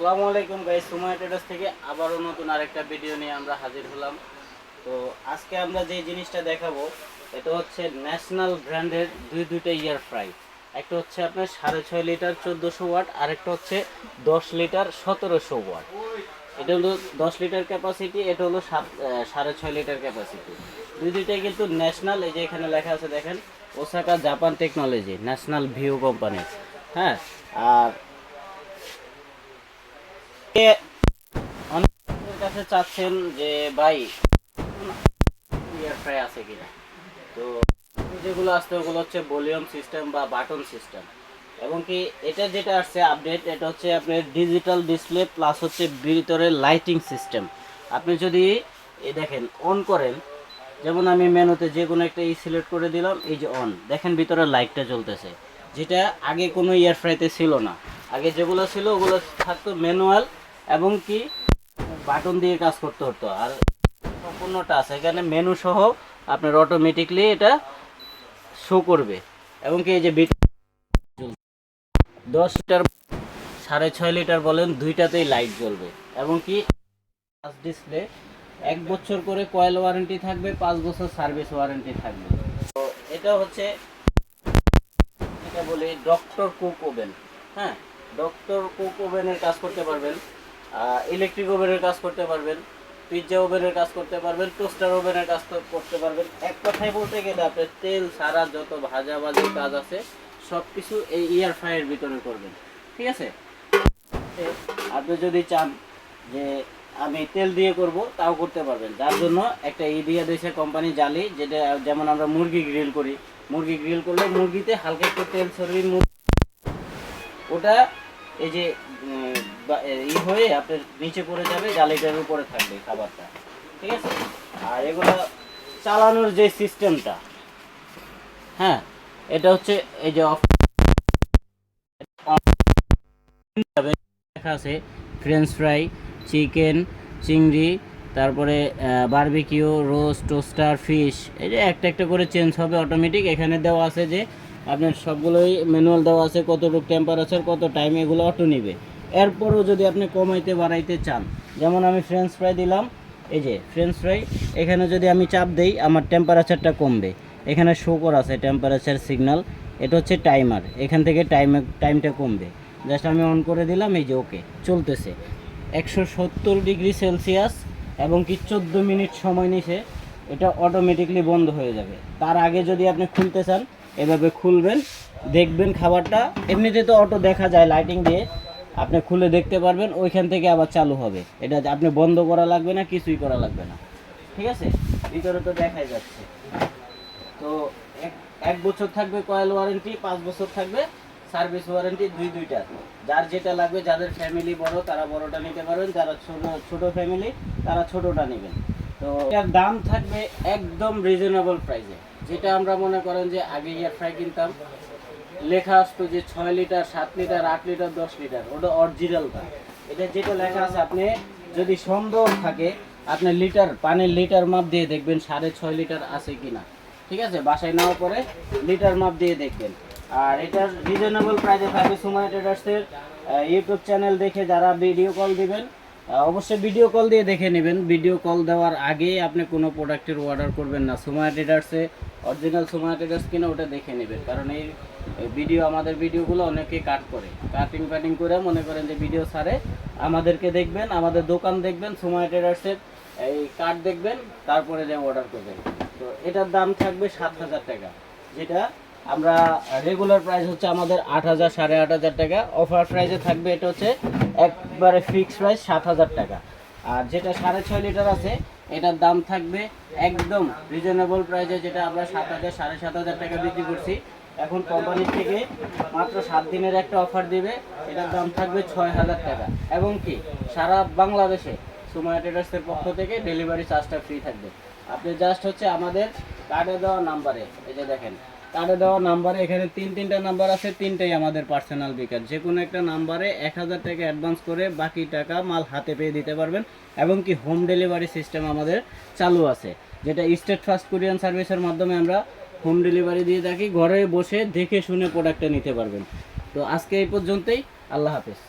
আসসালামু আলাইকুম গাইস সুমাই ট্রেডার্স থেকে আবারও নতুন আরেকটা ভিডিও নিয়ে আমরা হাজির হলাম। তো আজকে আমরা যে জিনিসটা দেখাবো, এটা হচ্ছে ন্যাশনাল ব্র্যান্ডের দুই দুইটা ইয়ার ফ্রাই একটা হচ্ছে আপনার সাড়ে ছয় লিটার চোদ্দোশো ওয়াট, আরেকটা হচ্ছে দশ লিটার সতেরোশো ওয়াট। এটা হলো দশ লিটার ক্যাপাসিটি এটা হলো সাত সাড়ে ছয় লিটার ক্যাপাসিটি দুই দুইটাই কিন্তু ন্যাশনাল এই যে এখানে লেখা আছে দেখেন Osaka Japan technology National view company হ্যাঁ আর অনেকের কাছে চাচ্ছেন যে, ভাই ইয়ার ফ্রাই আছে কিনা? তো যেগুলো আসছে ওগুলো হচ্ছে ভলিউম সিস্টেম বা বাটন সিস্টেম। এবং কি এটা যেটা আসছে আপডেট, এটা হচ্ছে আপনার ডিজিটাল ডিসপ্লে প্লাস হচ্ছে ভিতরে লাইটিং সিস্টেম। আপনি যদি এই দেখেন, অন করেন, যেমন আমি মেনুতে যে কোনো একটা ই সিলেক্ট করে দিলাম, এই যে অন, দেখেন ভিতরে লাইটটা জ্বলতেছে। যেটা আগে কোনো ইয়ার ফ্রাইতে ছিল না। আগে যেগুলো ছিল, ওগুলো থাকতো ম্যানুয়াল এবং কি বাটন দিয়ে কাজ করতে হতো। আর সম্পূর্ণটা আছে। এখানে মেনু সহ আপনার অটোমেটিকলি এটা শো করবে। এবং কি এই যে বিট দশ লিটার সাড়ে ছয় লিটার বলেন, দুইটাতেই লাইট জ্বলবে। এবং কি ডিসপ্লে এক বছর করে কয়েল ওয়ারেন্টি থাকবে, পাঁচ বছর সার্ভিস ওয়ারেন্টি থাকবে। তো এটা হচ্ছে এটা বলি ডক্টর কুক ওভেন হ্যাঁ ডক্টর কুক ওভেনের কাজ করতে পারবেন। ইলেকট্রিক ওভেনের কাজ করতে পারবেন পিৎজা ওভেনের কাজ করতে পারবেন টোস্টার ওভেনের কাজ করতে পারবেন। এক কথায় বলতে গেলে আপনার তেল সারা যত ভাজা ভাজি কাজ আছে সব কিছু এই ইয়ার ফ্রাইয়ের ভিতরে করবেন। ঠিক আছে? আপনি যদি চান যে আমি তেল দিয়ে করব, তাও করতে পারবেন। যার জন্য একটা ই দিয়ে দিয়েছে কোম্পানি জালি, যেটা যেমন আমরা মুরগি গ্রিল করি। মুরগি গ্রিল করলে মুরগিতে হালকা একটু তেল ছড়িয়ে ওটা এই যে ই হয়ে আপনার নিচে পড়ে যাবে জালিটার উপরে থাকবে খাবারটা। ঠিক আছে? আর এগুলো চালানোর যে সিস্টেমটা হ্যাঁ এটা হচ্ছে এই যে লেখা আছে ফ্রেঞ্চ ফ্রাই চিকেন চিংড়ি, তারপরে বারবিকিউ রোস্ট টোস্টার ফিশ এই যে একটা একটা করে চেঞ্জ হবে অটোমেটিক এখানে দেওয়া আছে যে আপনার সবগুলোই ম্যানুয়াল দেওয়া আছে, কতটুকু টেম্পারেচার কত টাইম এগুলো অটো নিবে। এরপরও যদি আপনি কমাইতে বাড়াইতে চান, যেমন আমি ফ্রেঞ্চ ফ্রাই দিলাম, এই যে ফ্রেঞ্চ ফ্রাই এখানে যদি আমি চাপ দেই, আমার টেম্পারেচারটা কমবে। এখানে শো করা আছে টেম্পারেচার সিগন্যাল এটা হচ্ছে টাইমার এখান থেকে টাইম টাইমটা কমবে। জাস্ট আমি অন করে দিলাম, এই যে ওকে চলতেছে। একশো সত্তর ডিগ্রি সেলসিয়াস এবং কি চোদ্দ মিনিট সময় নিছে, এটা অটোমেটিকলি বন্ধ হয়ে যাবে। তার আগে যদি আপনি খুলতে চান এভাবে খুলবেন, দেখবেন খাবারটা। এমনিতে তো অটো দেখা যায় লাইটিং দিয়ে, আপনি খুলে দেখতে পারবেন, ওইখান থেকে আবার চালু হবে। এটা আপনি বন্ধ করা লাগবে না, কিছুই করা লাগবে না। ঠিক আছে? ভিতরে তো দেখাই যাচ্ছে। তো এক বছর থাকবে কয়েল ওয়ারেন্টি পাঁচ বছর থাকবে সার্ভিস ওয়ারেন্টি দুই, দুইটা। যার যেটা লাগবে, যাদের ফ্যামিলি বড়, তারা বড়টা নিতে পারবেন। যারা ছোট ছোট ফ্যামিলি তারা ছোটটা নেবেন। তো এটার দাম থাকবে একদম রিজনেবল প্রাইসে যেটা আমরা মনে করেন যে আগে ইয়ার ফ্রাই কিনতাম, লেখা আসতো যে ছয় লিটার, সাত লিটার, আট লিটার, দশ লিটার। ওটা অরিজিনাল দাম এটা যেটা লেখা আছে, আপনি যদি সন্দেহ থাকে, আপনি লিটার, পানির লিটার মাপ দিয়ে দেখবেন সাড়ে ছয় লিটার আছে কিনা। ঠিক আছে? বাসায় নেওয়ার পরে লিটার মাপ দিয়ে দেখবেন। আর এটার রিজনেবল প্রাইসে থাকবে সুমাই ট্রেডার্সের ইউটিউব চ্যানেল দেখে যারা ভিডিও কল দিবেন অবশ্যই ভিডিও কল দিয়ে দেখে নেবেন। ভিডিও কল দেওয়ার আগে আপনি কোনো প্রোডাক্টের অর্ডার করবেন না। সুমাই ট্রেডার্সে অরিজিনাল সুমাই ট্রেডার্স কিনা ওটা দেখে নেবেন। কারণ এই ভিডিও আমাদের ভিডিওগুলো অনেকে কাট করে। কাটিং কাটিং করে মনে করেন যে ভিডিও সারে আমাদেরকে দেখবেন, আমাদের দোকান দেখবেন সুমাই ট্রেডার্সের এই কার্ড দেখবেন, তারপরে যে অর্ডার করবেন। তো এটার দাম থাকবে সাত হাজার টাকা। যেটা আমরা রেগুলার প্রাইস হচ্ছে আমাদের আট হাজার, সাড়ে আট হাজার টাকা। অফার প্রাইসে থাকবে এটা হচ্ছে একবারে ফিক্স প্রাইস সাত হাজার টাকা। আর যেটা সাড়ে ছয় লিটার আছে, এটার দাম থাকবে একদম রিজনেবল প্রাইসে যেটা আমরা সাত হাজার, সাড়ে সাত হাজার টাকা বিক্রি করছি। এখন কোম্পানির থেকে মাত্র সাত দিনের একটা অফার দিবে, এটার দাম থাকবে ছয় হাজার টাকা। এবং কি, সারা বাংলাদেশে সুমায়া ট্রেডার্সের পক্ষ থেকে ডেলিভারি চার্জটা ফ্রি থাকবে। আপনি জাস্ট হচ্ছে আমাদের কার্ডে দেওয়া নাম্বারে এই যে দেখেন কার্ডে দেওয়া নাম্বারে এখানে তিন, তিনটা নাম্বার আছে, তিনটাই আমাদের পার্সোনাল বিকাশ। যে কোনো একটা নাম্বারে এক হাজার টাকা অ্যাডভান্স করে বাকি টাকা মাল হাতে পেয়ে দিতে পারবেন এবং কি হোম ডেলিভারি সিস্টেম আমাদের চালু আছে, যেটা স্টেট ফার্স্ট কুরিয়ান সার্ভিসের মাধ্যমে আমরা হোম ডেলিভারি দিয়ে থাকি। ঘরে বসে দেখে শুনে প্রোডাক্টটা নিতে পারবেন। তো আজকে এই পর্যন্তই, আল্লাহ হাফেজ।